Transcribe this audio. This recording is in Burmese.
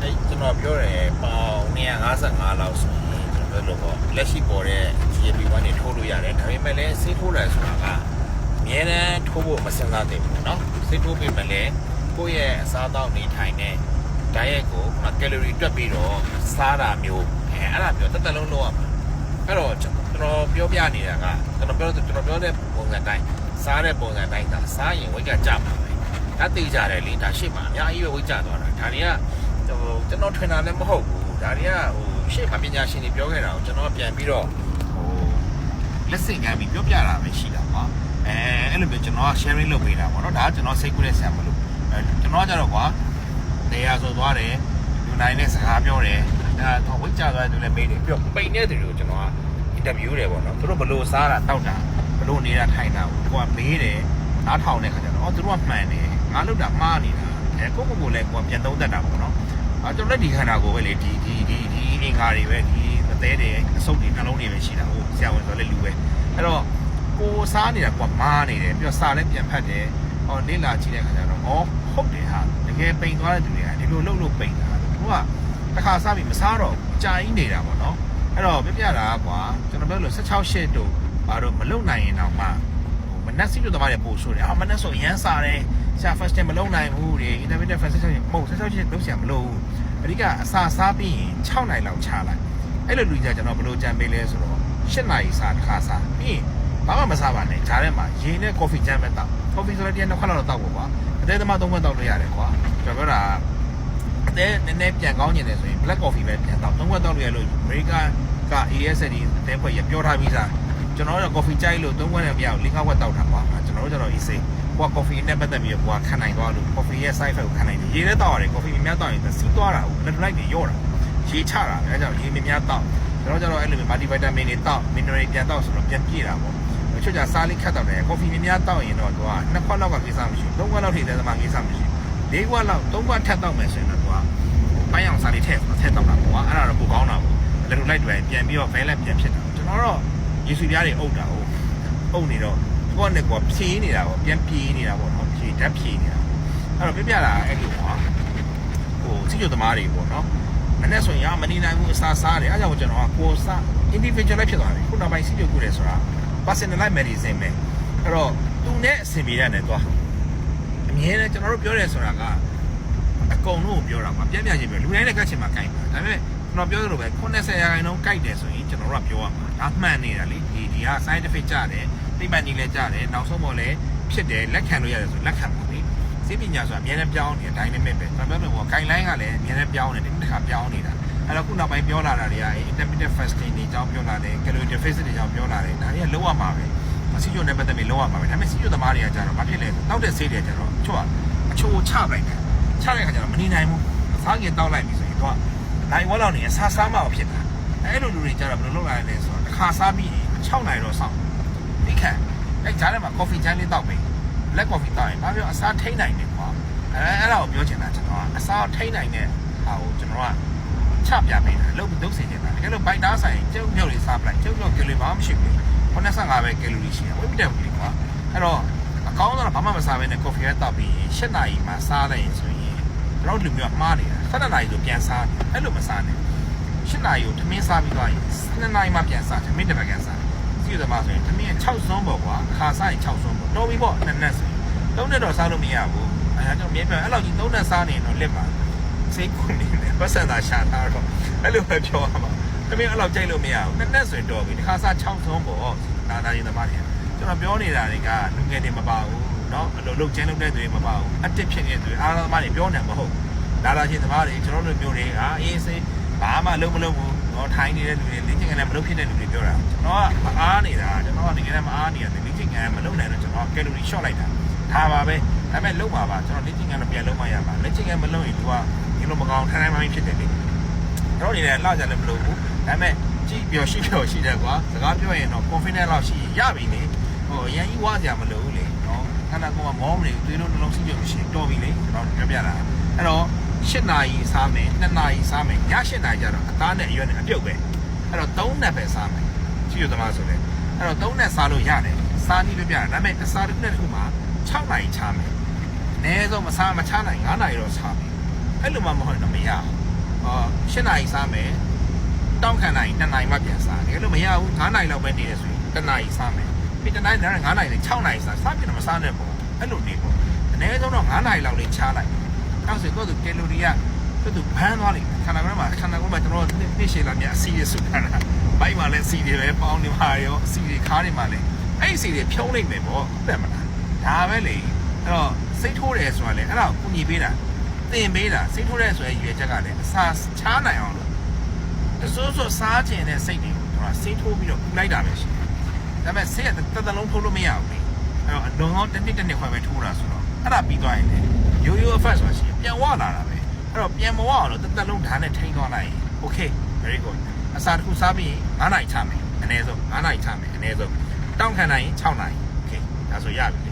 အဲ့ကျွန်တော်ပြောတယ်ပေါင်155လောက်ဆိုရင်ကျွန်တော်တို့ပေါ့လက်ရှိပေါ်တဲ့ GP1 နေထိုးလို့ရတယ်ဒါပေမဲ့လည်းဆေးထိုးတယ်ဆိုတာကအများတန်းထိုးဖို့မစင်စားသင့်ဘူးเนาะဆေးထိုးပြီးမှလည်းကိုယ့်ရဲ့အစားအသောက်နေထိုင်တဲ့ diet ကိုခုနကယ်လိုရီတွက်ပြီးတော့စားတာမျိုးအဲအဲ့ဒါမျိုးတက်တက်လုံးလုပ်ရမှာအဲ့တော့ကျွန်တော်ပြောပြနေတာကကျွန်တော်ပြောကျွန်တော်ပြောတဲ့ပုံစံတိုင်းစားတဲ့ပုံစံတိုင်းသာစားရင်ဝိတ်ကကြမှာပဲဒါသိကြတယ်လေဒါရှေ့မှာအများကြီးပဲဝိတ်ကြသွားတာဒါတွေက ဟိုကျွန်တော်ထွင်တာလည်းမဟုတ်ဘူးဒါတွေကဟိုရှေ့မှာပညာရှင်တွေပြောခဲ့တာကိုကျွန်တော်ပြန်ပြီးတော့ဟိုလက်စင်ခံပြီးပြောပြတာပဲရှိတာပါအဲအဲ့လိုမျိုးကျွန်တော်က sharing လုပ်ပေးတာပေါ့နော်ဒါကကျွန်တော်စိတ်ကူးတဲ့ဆံမလို့အဲကျွန်တော်ကကြတော့ကွာနေရာဆိုသွားတယ်လူနိုင်နဲ့စကားပြောတယ်ဒါတော့ဝိတ်ကြသွားတယ်သူလည်းမေးတယ်ပြောပိန်တဲ့သူတွေကိုကျွန်တော်ကအင်တာဗျူးတယ်ပေါ့နော်သူတို့ဘလို့စားတာတောက်တာဘလို့နေတာထိုင်တာကိုကမေးတယ်နားထောင်တဲ့ခါကျတော့အော်သူတို့ကမှန်တယ်ငါလုပ်တာမှားနေတာအဲကိုကိုကိုလည်းကိုကပြန်သုံးတတ်တာပေါ့နော် အဲကျွန်တော်လည်းဒီခန္ဓာကိုယ်ပဲလေဒီဒီဒီဒီအင်္ဂါတွေပဲဒီအသေးတွေအဆုပ်တွေနှလုံးတွေပဲရှိတာဟုတ်ဆရာဝန်ဆိုလည်းလူပဲအဲ့တော့ကိုစားနေတာကိုကမားနေတယ်ပြီးတော့စားလည်းပြန်ဖတ်တယ်ဟောနေလာကြည့်တဲ့ခါကျတော့ဩဟုတ်တယ်ဟာတကယ်ပိန်သွားတဲ့သူတွေကဒီလိုလှုပ်လို့ပိန်တာသူကတစ်ခါစားပြီးမစားတော့ဘူးကြာကြီးနေတာပေါ့နော်အဲ့တော့ပြပြတာကွာကျွန်တော်ပြောလို့16ရှစ်တို့ဘာလို့မလုံနိုင်ရင်တော့မှဟို မနက်စီးလို့တမားတွေပို့ဆိုတယ်အာမနက်ဆိုရမ်းစားတယ်ဆရာ first time မလုံနိုင်ဘူးတွေ intermittent fasting 16မဟုတ်16ရှစ်လုံးဆရာမလို့ဘူးအဓိကအစာစားပြီးရင်6နိုင်လောက်ချလိုက်အဲ့လိုလူကြီးကကျွန်တော်ဘယ်လိုကြံပေးလဲဆိုတော့8နိုင်စားတစ်ခါစားပြီးရင်ဘာမှမစားပါနဲ့ဂျားထဲမှာရေနဲ့ coffee ကြမ်းမဲ့တောက် coffee ဆိုတော့တရားနှစ်ခွက်လောက်တော့တောက်ဖို့ကွာအသေးသမားသုံးခွက်တောက်လို့ရတယ်ကွာကျွန်တော်ပြောတာအသေးနည်းနည်းပြန်ကောင်းနေတယ်ဆိုရင် black coffee ပဲပြန်တောက်သုံးခွက်တောက်လို့ရလို့အမေရိကက ASD အသေးဖွဲ့ရပြောထားပြီးသား ကျွန်တော်တို့ coffee ကြိုက်လို့သုံးခွက်နဲ့မရဘူးလေးငါးခွက်တောက်တာကွာကျွန်တော်တို့ကျတော့ easy ကိုက coffee နဲ့ပတ်သက်ပြီးကိုကခံနိုင်သွားလို့ coffee ရဲ့ side effect ကိုခံနိုင်တယ်ရေနဲ့တောက်ရတယ် coffee များတောက်ရင်စီးသွားတာကို electrolyte တွေရော့တာရေချတာအဲဒါကြောင့်ရေများတောက်ကျွန်တော်ကျတော့အဲ့လိုမျိုး multivitamin တွေတောက် mineral တွေပြန်တောက်ဆိုတော့ပြန်ပြည့်တာပေါ့အချွတ်ကြစားလေးခတ်တော့တယ်ကော်ဖီများများတောက်ရင်တော့သူကနှစ်ခွက်လောက်ကကိစ္စမရှိဘူးသုံးခွက်လောက်ထိတဲ့သမားကိစ္စမရှိဘူးလေးခွက်လောက်သုံးခွက်ထပ်တောက်မယ်ဆိုရင်တော့သူကပိုင်းအောင်စားလေးထည့်ထည့်တောက်တာပေါ့အဲ့ဒါတော့ပိုကောင်းတာပေါ့လက်လိုလိုက်တွေပြန်ပြီးတော့ balance ပြန်ဖြစ်တာကျွန်တော်တော့ ရေစုပြားတွေအုပ်တာဟုတ်အုပ်နေတော့ကိုယ့်နဲ့ကိုယ်ဖြေးနေတာပေါ့ပြန်ပြေးနေတာပေါ့နော်ဖြေးဓာတ်ဖြေးနေတာအဲ့တော့ပြပြတာအဲ့လိုပေါ့ဟိုစီကျသမားတွေပေါ့နော်မနေ့ဆိုရင်မနေနိုင်ဘူးအစားစားတယ်အဲကြောင့်ကျွန်တော်ကကိုယ်စား individual ဖြစ်သွားတယ်ခုနောက်ပိုင်းစီကျကုတယ်ဆိုတာ personalized medicine ပဲအဲ့တော့သူနဲ့အဆင်ပြေတဲ့နဲ့သွားအမြဲတမ်းကျွန်တော်တို့ပြောရဲဆိုတာကအကုန်လုံးကိုပြောတာပါပြပြချင်းပဲလူတိုင်းနဲ့ကတ်ချင်မှာကြိုက်ပါဒါပေမဲ့ ကျွန်တော်ပြောသလိုပဲ90ရာခိုင်နှုန်းကြိုက်တယ်ဆိုရင်ကျွန်တော်တို့ကပြောရမှာဒါမှန်နေတာလေဒီဒီက scientific ကြတယ်သိပ္ပံကြီးလည်းကြတယ်နောက်ဆုံးပေါ်လည်းဖြစ်တယ်လက်ခံလို့ရတယ်ဆိုလက်ခံပါလေစိပညာဆိုတာအမြဲတမ်းပြောင်းနေတယ် dynamic ပဲကျွန်တော်ပြောလို့ပေါ့ guideline ကလည်းအမြဲတမ်းပြောင်းနေတယ်တစ်ခါပြောင်းနေတာအဲ့တော့ခုနောက်ပိုင်းပြောလာတာတွေက intermittent fasting တွေအကြောင်းပြောလာတယ် calorie deficit တွေအကြောင်းပြောလာတယ်ဒါတွေကလုံးဝမှာပဲမစီကျုံနဲ့ပတ်သက်ပြီးလုံးဝမှာပဲဒါပေမဲ့စီကျုံသမားတွေကကြတော့ဘာဖြစ်လဲဆိုတောက်တဲ့ဆေးတွေကြတော့အချို့ကအချို့ချပလိုက်တယ်ချတဲ့ခါကျတော့မနေနိုင်ဘူးအစားကြီးတောက်လိုက်ပြီဆိုရင်တော့ နိုင်ဝက်လောက်နေအစားစားမှဖြစ်တာအဲ့လိုလူတွေကြတော့ဘယ်လိုလုပ်လာလဲဆိုတော့တစ်ခါစားပြီး6နိုင်တော့စောင့်ဒီခါအဲ့ကြားထဲမှာ coffee ချမ်းလေးတောက်ပြီ black coffee တောက်ရင်ဘာပြောအစားထိနိုင်တယ်ကွာအဲအဲ့ဒါကိုပြောချင်တာကျွန်တော်ကအစားထိနိုင်တဲ့ဟာကိုကျွန်တော်ကချပြပေးတာလုံးလုံးစင်နေတာတကယ်လို့ဘိုက်သားဆိုင်ကျုပ်မြုပ်လေးစားပလိုက်ကျုပ်မြုပ်ကီလိုဘာမှမရှိဘူး85ပဲကီလိုရှိတယ်ဝိမတက်ဘူးကွာအဲ့တော့အကောင်းဆုံးကဘာမှမစားဘဲနဲ့ကော်ဖီရတောက်ပြီး7နာရီမှစားလိုက်ရင်ဆိုရင်ကျွန်တော်လူမျိုးမှားနေတာ 7နာရီဆိုပြန်စားအဲ့လိုမစားနဲ့7နာရီကိုထမင်းစားပြီးသွားရင်7နာရီမှပြန်စားထမင်းတစ်ပတ်ကန်စားစီးသမားဆိုရင်ထမင်း6စွန်းပေါ့ကွာခါစားရင်6စွန်းပေါ့တော်ပြီပေါ့နှစ်နက်ဆိုရင်သုံးနှစ်တော့စားလို့မရဘူးအဲဒါကြောင့်မြဲပြအဲ့လောက်ကြီးသုံးနှစ်စားနေရင်တော့လက်ပါစိတ်ကူနေတယ်ပတ်စံသာရှာထားတော့အဲ့လိုပဲပြောရမှာတမင်းအဲ့လောက်ကြိုက်လို့မရဘူးနှစ်နက်ဆိုရင်တော်ပြီတစ်ခါစား6ဆုံးပေါ့ဒါသားရင်သမားတွေကျွန်တော်ပြောနေတာတွေကလူငယ်တွေမပါဘူးเนาะအဲ့လိုလုတ်ချင်းလုတ်တဲ့တွေမပါဘူးအတစ်ဖြစ်နေတဲ့တွေအားလုံးသမားတွေပြောနေမှာမဟုတ်ဒါ လာလာချင်းသမားတွေကျွန်တော်တို့မျိုးတွေဟာအေးစေးဘာမှလုံးမလုံးဘူးနော်ထိုင်းနေတဲ့လူတွေလေ့ကျင့်ခံလည်းမလုပ်ဖြစ်တဲ့လူတွေပြောတာကျွန်တော်ကအားနေတာကျွန်တော်ကတကယ်တမ်းမအားနေရတယ်လေ့ကျင့်ခံမလုပ်နိုင်တော့ကျွန်တော်ကယ်လိုရီရှော့လိုက်တာထားပါပဲဒါပေမဲ့လုံးပါပါကျွန်တော်လေ့ကျင့်ခံတော့ပြန်လုံးမရပါလေ့ကျင့်ခံမလုံးရင်သူကဒီလိုမကောင်းထိုင်းတိုင်းမှဖြစ်တယ်လေကျွန်တော်နေလည်းလှကြလည်းမလုပ်ဘူးဒါပေမဲ့ကြည့်ပြောရှိပြောရှိတယ်ကွာစကားပြောရင်တော့ confident လောက်ရှိရပြီလေဟိုအရင်ကြီးဝါကြမလို့လေနော်ခန္ဓာကိုယ်ကမောမနေဘူးသွေးလုံးနှလုံးစီးကြမရှိတော်ပြီလေကျွန်တော်ပြောပြတာအဲ့တော့ 8နာရီစားမယ်2နာရီစားမယ်ည8နာရီကျတော့အသားနဲ့အရွက်နဲ့အပြုတ်ပဲအဲ့တော့3နက်ပဲစားမယ်ကြည့်ရသမားဆိုလေအဲ့တော့3နက်စားလို့ရတယ်စားနည်းပြပြတာဒါပေမဲ့အစားတစ်ခုနဲ့တစ်ခုမှာ6နာရီချားမယ်အနည်းဆုံးမစားမချားနိုင်9နာရီတော့စားမယ်အဲ့လိုမှမဟုတ်ရင်တော့မရဘူးအာ7နာရီစားမယ်တောင်းခံနိုင်2နာရီမှပြန်စားတယ်လို့မရဘူး9နာရီလောက်ပဲနေရဆိုရင်1နာရီစားမယ်ပြီး1နာရီနဲ့9နာရီနဲ့6နာရီစားစားပြတော့မစားနဲ့ပေါ့အဲ့လိုနေပေါ့အနည်းဆုံးတော့9နာရီလောက်လေးချားလိုက် အဲ့ဆိုတော့သူကယ်လိုရီကသူဘန်းသွားလိမ့်မယ်ခန္ဓာကိုယ်မှာခန္ဓာကိုယ်မှာကျွန်တော်နေ့ရှည်လာမြအစီရစုခန္ဓာဘိုက်မှာလည်းအစီတွေပဲပေါင်းနေမှာရောအစီတွေခါးနေမှာလည်းအဲ့အစီတွေဖြုံးလိုက်မယ်ပေါ့ဟုတ်တယ်မလားဒါပဲလေအဲ့တော့စိတ်ထိုးတယ်ဆိုတာလေအဲ့ဒါကိုကုညီပေးတာသင်ပေးတာစိတ်ထိုးတဲ့ဆိုရင်ရွေချက်ကလည်းအစာချားနိုင်အောင်လို့အစိုးစိုးစားကျင်တဲ့စိတ်တွေကိုကျွန်တော်စိတ်ထိုးပြီးတော့ပူလိုက်တာပဲရှိတယ်။ဒါပေမဲ့စိတ်ကတသက်လုံးထိုးလို့မရဘူးလေ။အဲ့တော့အလွန်ကောင်းတစ်နှစ်တစ်နှစ်ခွဲပဲထိုးတာဆိုတော့ အဲ့ဒါပြီးသွားရင်လေရိုးရိုး effect ဆိုတာရှိရင်ပြန်ဝလာတာပဲ။အဲ့တော့ပြန်မဝအောင်လို့တသက်လုံးဓာတ်နဲ့ထိန်းသွားလိုက်ရင် okay very good အစာတစ်ခုစားပြီး9နိုင်ချမယ်အနည်းဆုံး9နိုင်ချမယ်အနည်းဆုံးတောင်းခံနိုင်ရင်6နိုင် okay ဒါဆိုရပြီလေ